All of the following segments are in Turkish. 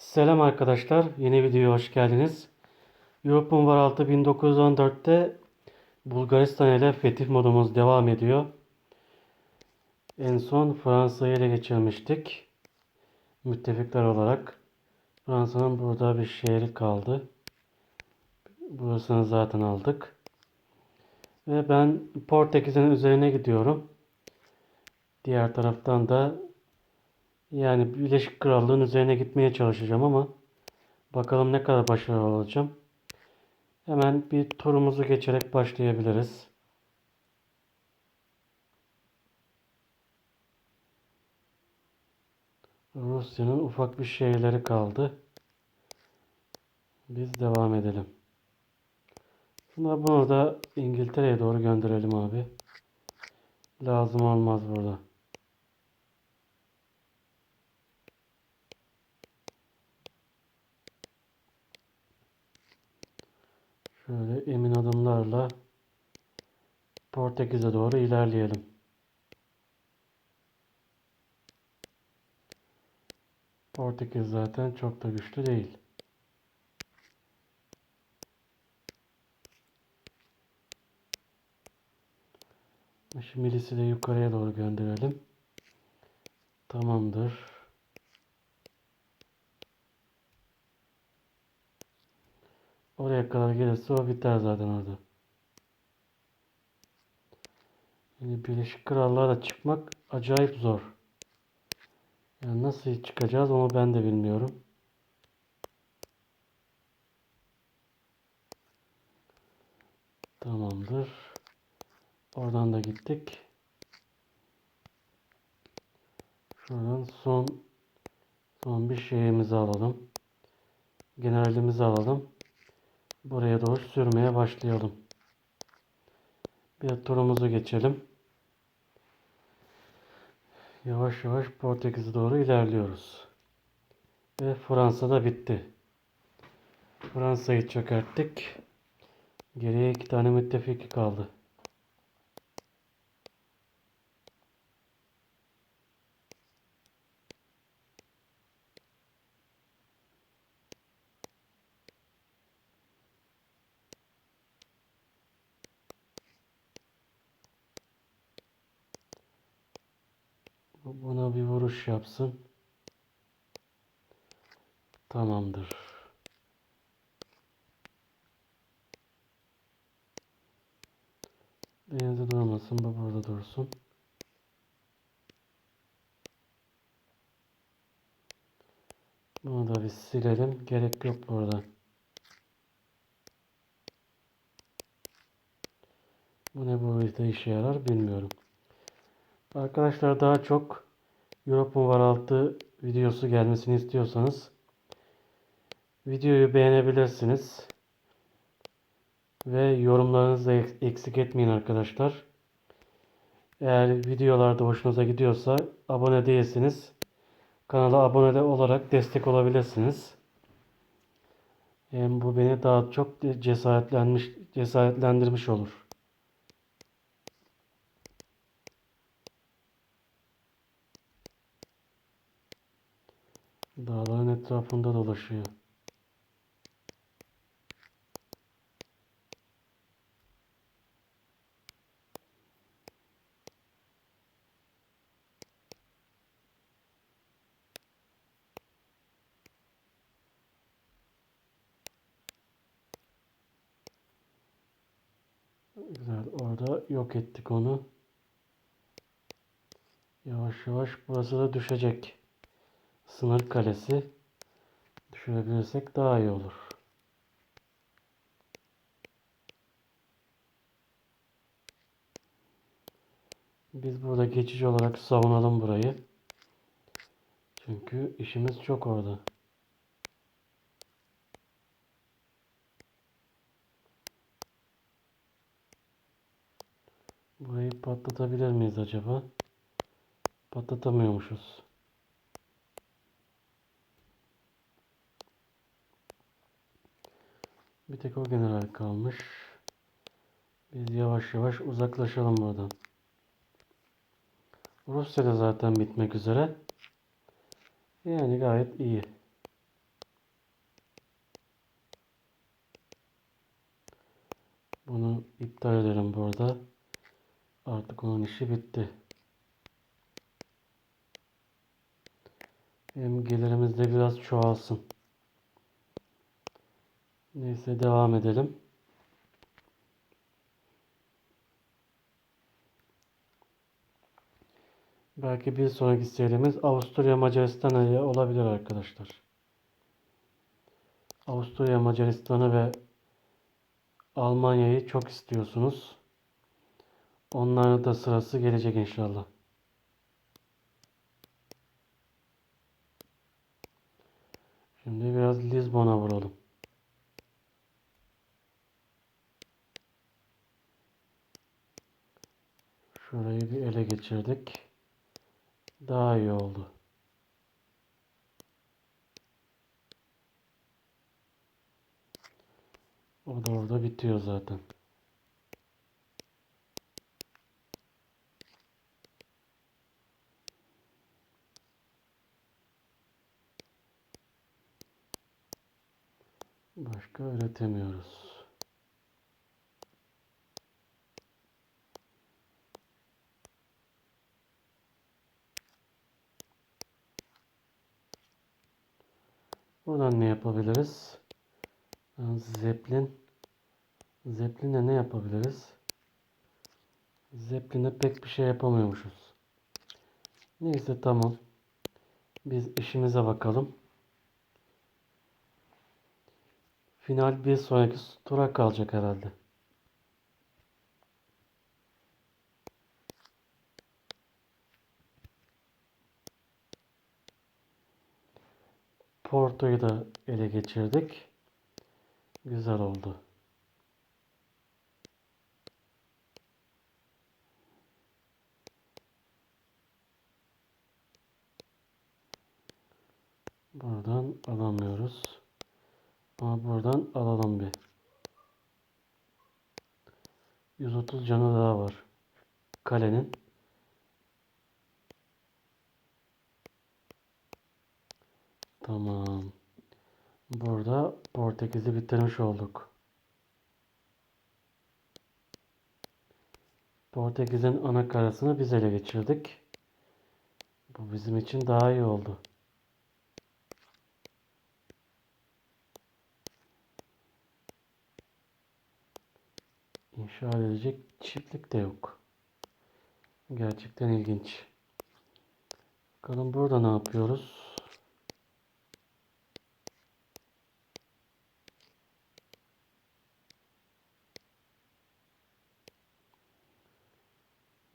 Selam arkadaşlar, yeni videoya hoş geldiniz. European War 6 1914'te Bulgaristan ile fetih modumuz devam ediyor. En son Fransa'yı ele geçirmiştik. Müttefikler olarak. Fransa'nın burada bir şehri kaldı. Burasını zaten aldık. Ve ben Portekiz'in üzerine gidiyorum. Diğer taraftan da yani Birleşik Krallığın üzerine gitmeye çalışacağım ama bakalım ne kadar başarılı olacağım. Hemen bir turumuzu geçerek başlayabiliriz. Rusya'nın ufak bir şehirleri kaldı. Biz devam edelim. Şuna bunu da İngiltere'ye doğru gönderelim abi. Lazım olmaz burada. Şöyle emin adımlarla Portekiz'e doğru ilerleyelim. Portekiz zaten çok da güçlü değil. Şimdi milisi de yukarıya doğru gönderelim. Tamamdır. Oraya kadar gelirse o biter zaten orada. Yani Birleşik Krallığa da çıkmak acayip zor. Yani nasıl çıkacağız onu ben de bilmiyorum. Tamamdır. Oradan da gittik. Şuradan son son bir şeyimizi alalım. Generalimizi alalım. Buraya doğru sürmeye başlayalım. Bir turumuzu geçelim. Yavaş yavaş Portekiz'e doğru ilerliyoruz. Ve Fransa da bitti. Fransa'yı çökerttik. Geriye iki tane müttefiki kaldı. Buna bir vuruş yapsın. Tamamdır. Denizde durmasın. Bu burada dursun. Bunu da bir silelim. Gerek yok burada. Bu ne bu işe yarar bilmiyorum. Arkadaşlar daha çok European War 6 videosu gelmesini istiyorsanız videoyu beğenebilirsiniz. Ve yorumlarınızı eksik etmeyin arkadaşlar. Eğer videolarda hoşunuza gidiyorsa abone değilsiniz. Kanala abone olarak destek olabilirsiniz. Hem bu beni daha çok cesaretlenmiş cesaretlendirmiş olur. Dağların etrafında dolaşıyor. Güzel. Orada yok ettik onu. Yavaş yavaş burası da düşecek. Sınır kalesi. Düşürebilirsek daha iyi olur. Biz burada geçici olarak savunalım burayı. Çünkü işimiz çok orada. Burayı patlatabilir miyiz acaba? Patlatamıyormuşuz. Bir tek o general kalmış. Biz yavaş yavaş uzaklaşalım buradan. Rusya'da zaten bitmek üzere. Yani gayet iyi. Bunu iptal edelim burada. Artık onun işi bitti. Hem gelirimiz de biraz çoğalsın. Neyse devam edelim. Belki bir sonraki serimiz Avusturya Macaristan ile olabilir arkadaşlar. Avusturya Macaristan'ı ve Almanya'yı çok istiyorsunuz. Onların da sırası gelecek inşallah. Şimdi biraz Lizbon'a vuralım. Şurayı bir ele geçirdik. Daha iyi oldu. O da orada bitiyor zaten. Başka üretemiyoruz. Buradan ne yapabiliriz? Zeppelin. Zeppelin'e ne yapabiliriz? Zeppelin'e pek bir şey yapamıyormuşuz. Neyse tamam. Biz işimize bakalım. Final bir sonraki tura kalacak herhalde. Porto'yu da ele geçirdik. Güzel oldu. Buradan alamıyoruz. Ama buradan alalım bir. 130 canı daha var. Kalenin. Tamam. Burada Portekiz'i bitirmiş olduk. Portekiz'in ana karasını biz ele geçirdik. Bu bizim için daha iyi oldu. İnşa edilecek çiftlik de yok. Gerçekten ilginç. Bakalım burada ne yapıyoruz?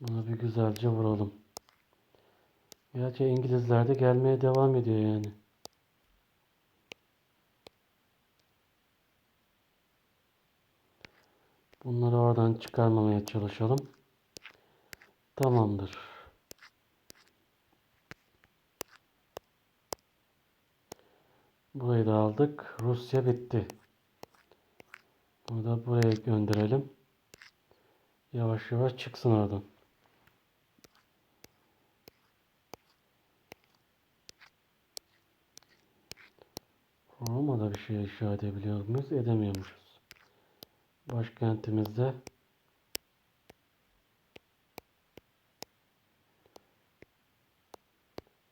Buna bir güzelce vuralım. Gerçi İngilizler de gelmeye devam ediyor yani. Bunları oradan çıkarmamaya çalışalım. Tamamdır. Burayı da aldık. Rusya bitti. Bunu da buraya gönderelim. Yavaş yavaş çıksın oradan. Roma'da bir şey inşa edebiliyor muyuz? Edemiyormuşuz. Başkentimizde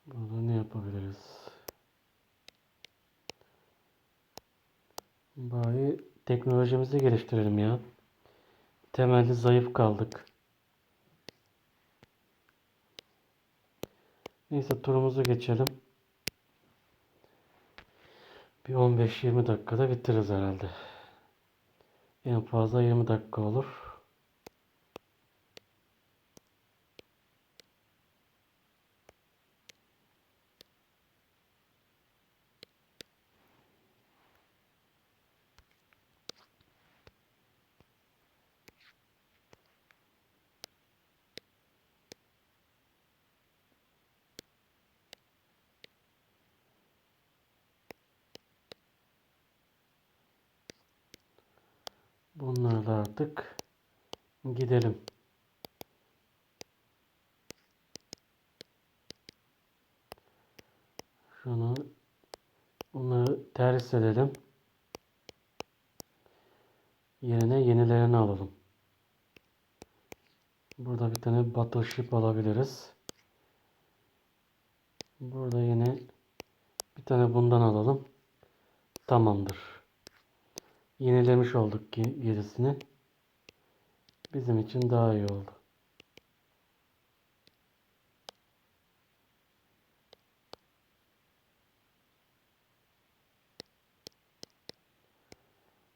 Burada ne yapabiliriz? Bari teknolojimizi geliştirelim ya. Temelde zayıf kaldık. Neyse turumuzu geçelim. Bir 15-20 dakikada bitiririz herhalde. En fazla 20 dakika olur. Bunlarla artık gidelim. Şunu bunları ters edelim. yerine yenilerini alalım. Burada bir tane Battleship alabiliriz. Burada yine bir tane bundan alalım. Tamamdır. Yenilemiş olduk ki gerisini. Bizim için daha iyi oldu.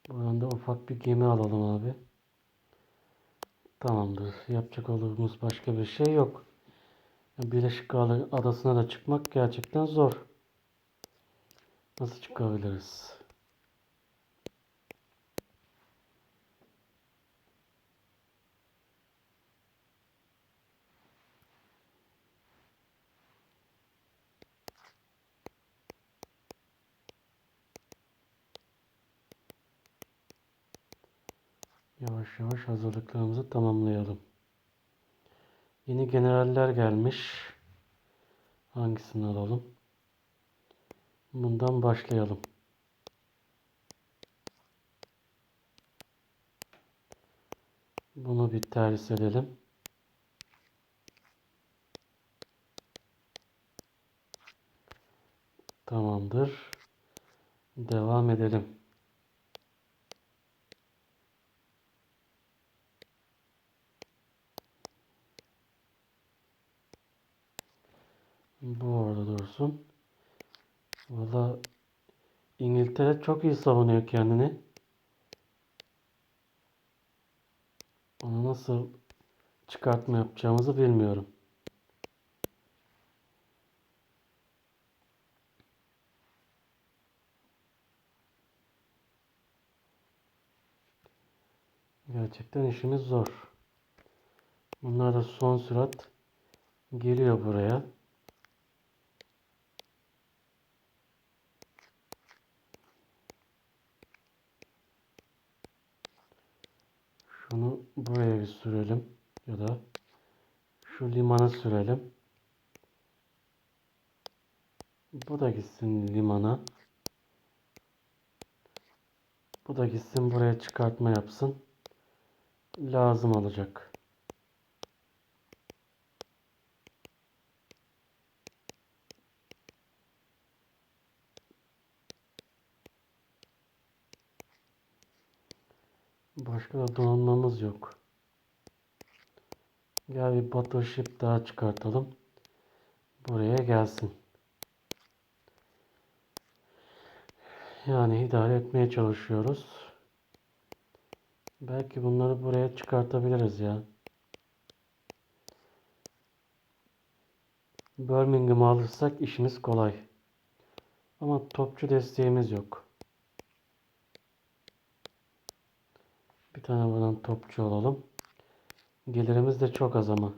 Buradan da ufak bir gemi alalım abi. Tamamdır. Yapacak olduğumuz başka bir şey yok. Birleşik Adası'na da çıkmak gerçekten zor. Nasıl çıkabiliriz? Yavaş hazırlıklarımızı tamamlayalım. Yeni generaller gelmiş. Hangisini alalım? Bundan başlayalım. Bunu bir ters edelim. Tamamdır. Devam edelim. Bu orada dursun. Valla İngiltere çok iyi savunuyor kendini. Onu nasıl çıkartma yapacağımızı bilmiyorum. Gerçekten işimiz zor. Bunlar da son sürat geliyor buraya. Şunu buraya bir sürelim. Ya da şu limana sürelim. Bu da gitsin limana. Bu da gitsin buraya çıkartma yapsın. Lazım olacak. Başka da donanmamız yok. Gel bir battleship daha çıkartalım. Buraya gelsin. Yani idare etmeye çalışıyoruz. Belki bunları buraya çıkartabiliriz ya. Birmingham'ı alırsak işimiz kolay. Ama topçu desteğimiz yok. Bir tane buradan topçu alalım. Gelirimiz de çok az ama.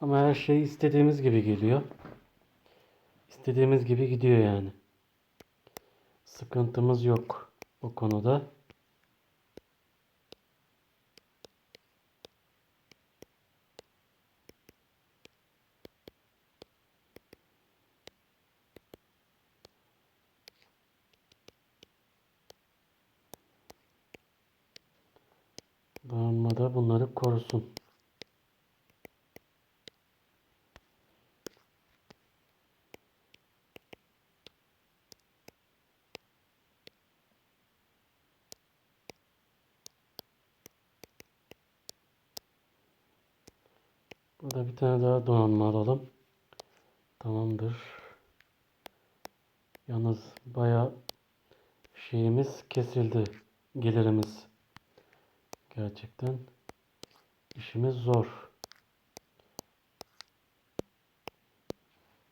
Ama her şey istediğimiz gibi geliyor. İstediğimiz gibi gidiyor yani. Sıkıntımız yok o konuda. Donanmada bunları korusun. Burada bir tane daha donanma alalım. Tamamdır. Yalnız baya şeyimiz kesildi. Gelirimiz. Gerçekten işimiz zor.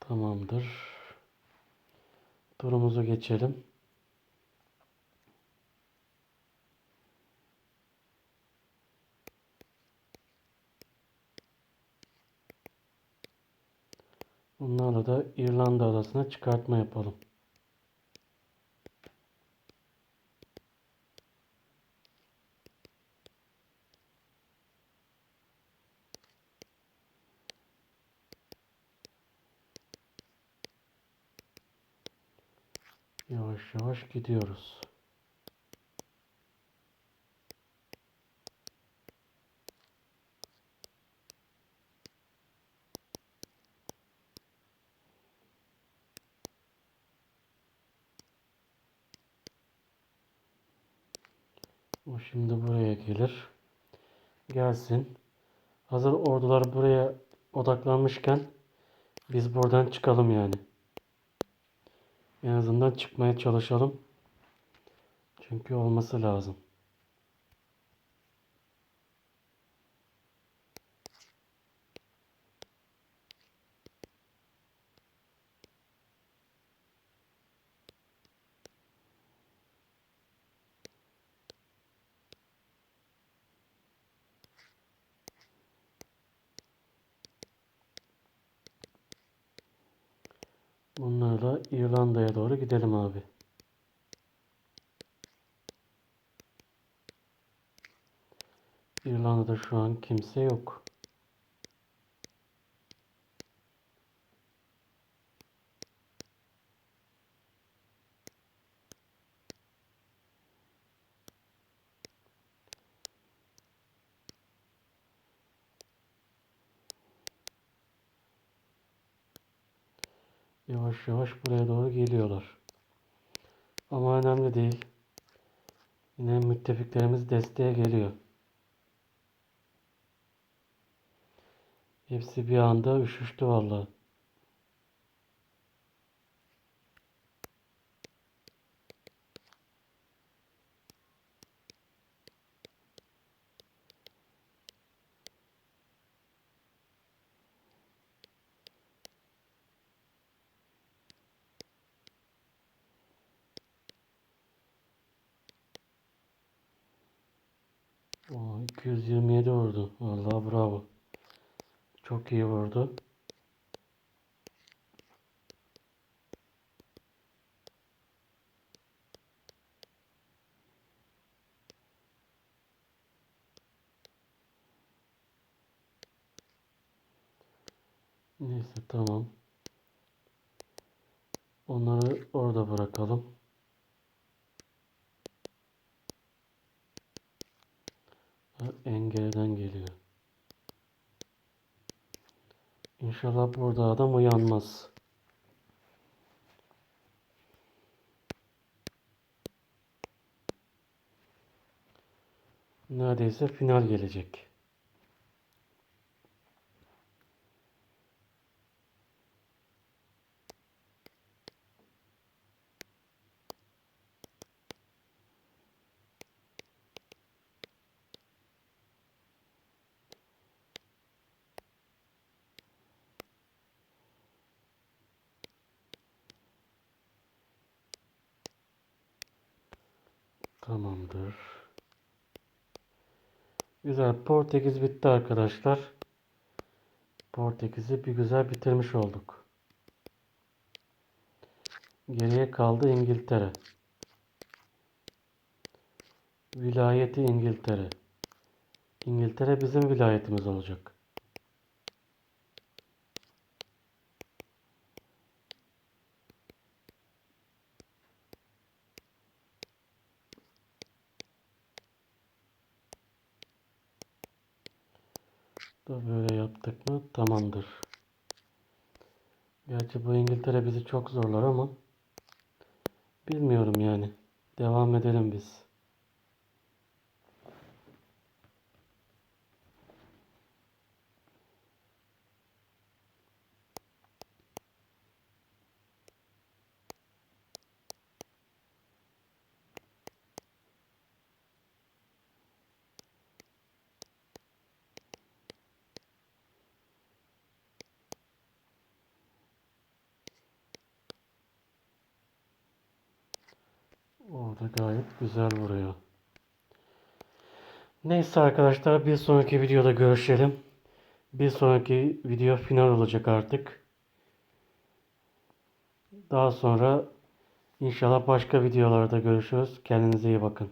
Tamamdır. Turumuzu geçelim. Bunlarla da İrlanda adasına çıkartma yapalım. Yavaş yavaş gidiyoruz. O şimdi buraya gelir. Gelsin. Hazır ordular buraya odaklanmışken biz buradan çıkalım yani. En azından çıkmaya çalışalım. Çünkü olması lazım. İrlanda'ya doğru gidelim abi. İrlanda'da şu an kimse yok. Yavaş buraya doğru geliyorlar. Ama önemli değil. Yine müttefiklerimiz desteğe geliyor. Hepsi bir anda üşüştü vallahi. Oo, 227 vurdu. Vallahi bravo. Çok iyi vurdu. Neyse tamam. Onları orada bırakalım. Engelden geliyor. İnşallah burada adam uyanmaz. Neredeyse final gelecek. Tamamdır. Güzel. Portekiz bitti arkadaşlar. Portekiz'i bir güzel bitirmiş olduk. Geriye kaldı İngiltere. Vilayeti İngiltere. İngiltere bizim vilayetimiz olacak. Da böyle yaptık mı tamamdır. Gerçi bu İngiltere bizi çok zorlar ama bilmiyorum yani. Devam edelim biz. Orada gayet güzel vuruyor. Neyse arkadaşlar bir sonraki videoda görüşelim. Bir sonraki video final olacak artık. Daha sonra inşallah başka videolarda görüşürüz. Kendinize iyi bakın.